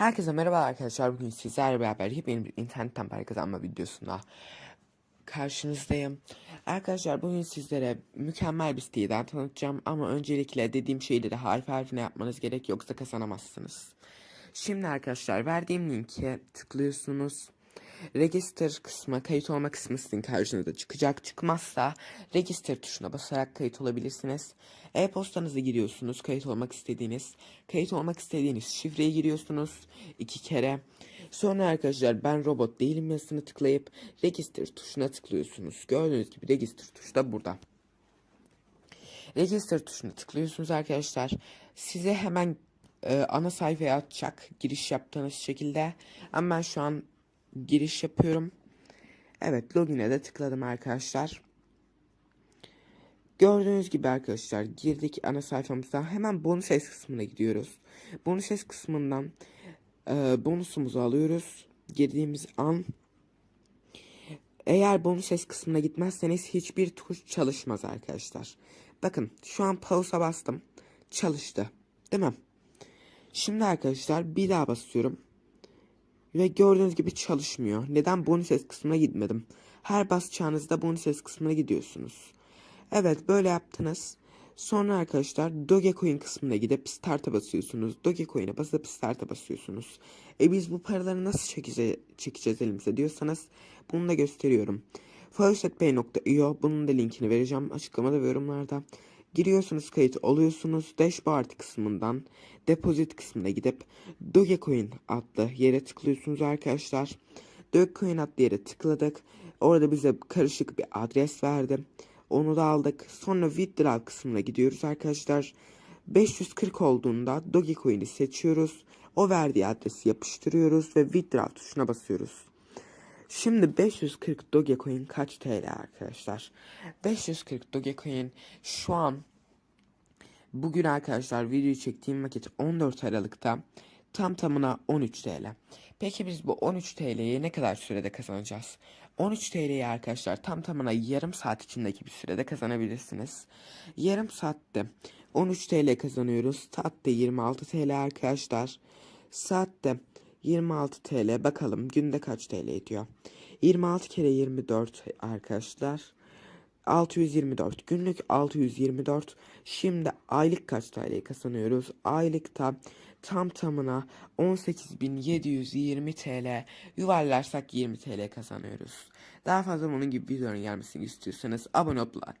Herkese merhaba arkadaşlar. Bugün sizlerle beraber yepyeni bir internetten para kazanma videosunda karşınızdayım. Arkadaşlar bugün sizlere mükemmel bir siteden tanıtacağım ama öncelikle dediğim şeyleri harf harfine yapmanız gerek yoksa kazanamazsınız. Şimdi arkadaşlar verdiğim linke tıklıyorsunuz. Register kısmı, kayıt olma kısmı sizin karşınıza çıkacak. Çıkmazsa register tuşuna basarak kayıt olabilirsiniz. E-postanızı giriyorsunuz, kayıt olmak istediğiniz. Kayıt olmak istediğiniz şifreyi giriyorsunuz iki kere. Sonra arkadaşlar ben robot değilim yazısını tıklayıp register tuşuna tıklıyorsunuz. Gördüğünüz gibi register tuşu da burada. Register tuşuna tıklıyorsunuz arkadaşlar. Size hemen e, ana sayfaya atacak giriş yaptığınız şekilde. Ama ben şu an giriş yapıyorum. Evet login'e de tıkladım arkadaşlar. Gördüğünüz gibi arkadaşlar girdik ana sayfamıza. Hemen bonus ses kısmına gidiyoruz. Bonus ses kısmından e, bonusumuzu alıyoruz. Girdiğimiz an eğer bonus ses kısmına gitmezseniz hiçbir tuş çalışmaz arkadaşlar. Bakın şu an pause'a bastım. Çalıştı. Değil mi? Şimdi arkadaşlar bir daha basıyorum. Ve gördüğünüz gibi çalışmıyor. Neden bonus ses kısmına gitmedim? Her basacağınızda bonus ses kısmına gidiyorsunuz. Evet böyle yaptınız. Sonra arkadaşlar Dogecoin kısmına gidip start'a basıyorsunuz. Dogecoin'e basıp start'a basıyorsunuz. E biz bu paraları nasıl çekeceğiz, çekeceğiz elimize diyorsanız bunu da gösteriyorum. Faucetpay.io bunun da linkini vereceğim açıklamada ve yorumlarda. Giriyorsunuz kayıt oluyorsunuz. Dashboard kısmından deposit kısmına gidip Dogecoin adlı yere tıklıyorsunuz arkadaşlar. Dogecoin adlı yere tıkladık. Orada bize karışık bir adres verdi. Onu da aldık. Sonra withdraw kısmına gidiyoruz arkadaşlar. 540 olduğunda Dogecoin'i seçiyoruz. O verdiği adresi yapıştırıyoruz ve withdraw tuşuna basıyoruz. Şimdi 540 Dogecoin kaç TL arkadaşlar? 540 Dogecoin şu an bugün arkadaşlar videoyu çektiğim vakit 14 Aralık'ta tam tamına 13 TL. Peki biz bu 13 TL'yi ne kadar sürede kazanacağız? 13 TL'yi arkadaşlar tam tamına yarım saat içindeki bir sürede kazanabilirsiniz. Yarım saatte 13 TL kazanıyoruz. Saatte 26 TL arkadaşlar. Saatte 26 TL bakalım günde kaç TL ediyor. 26 kere 24 arkadaşlar. 624 günlük 624 şimdi aylık kaç TL kazanıyoruz aylıkta tam tamına 18.720 TL yuvarlarsak 20 TL kazanıyoruz daha fazla bunun gibi videoların gelmesini istiyorsanız abone like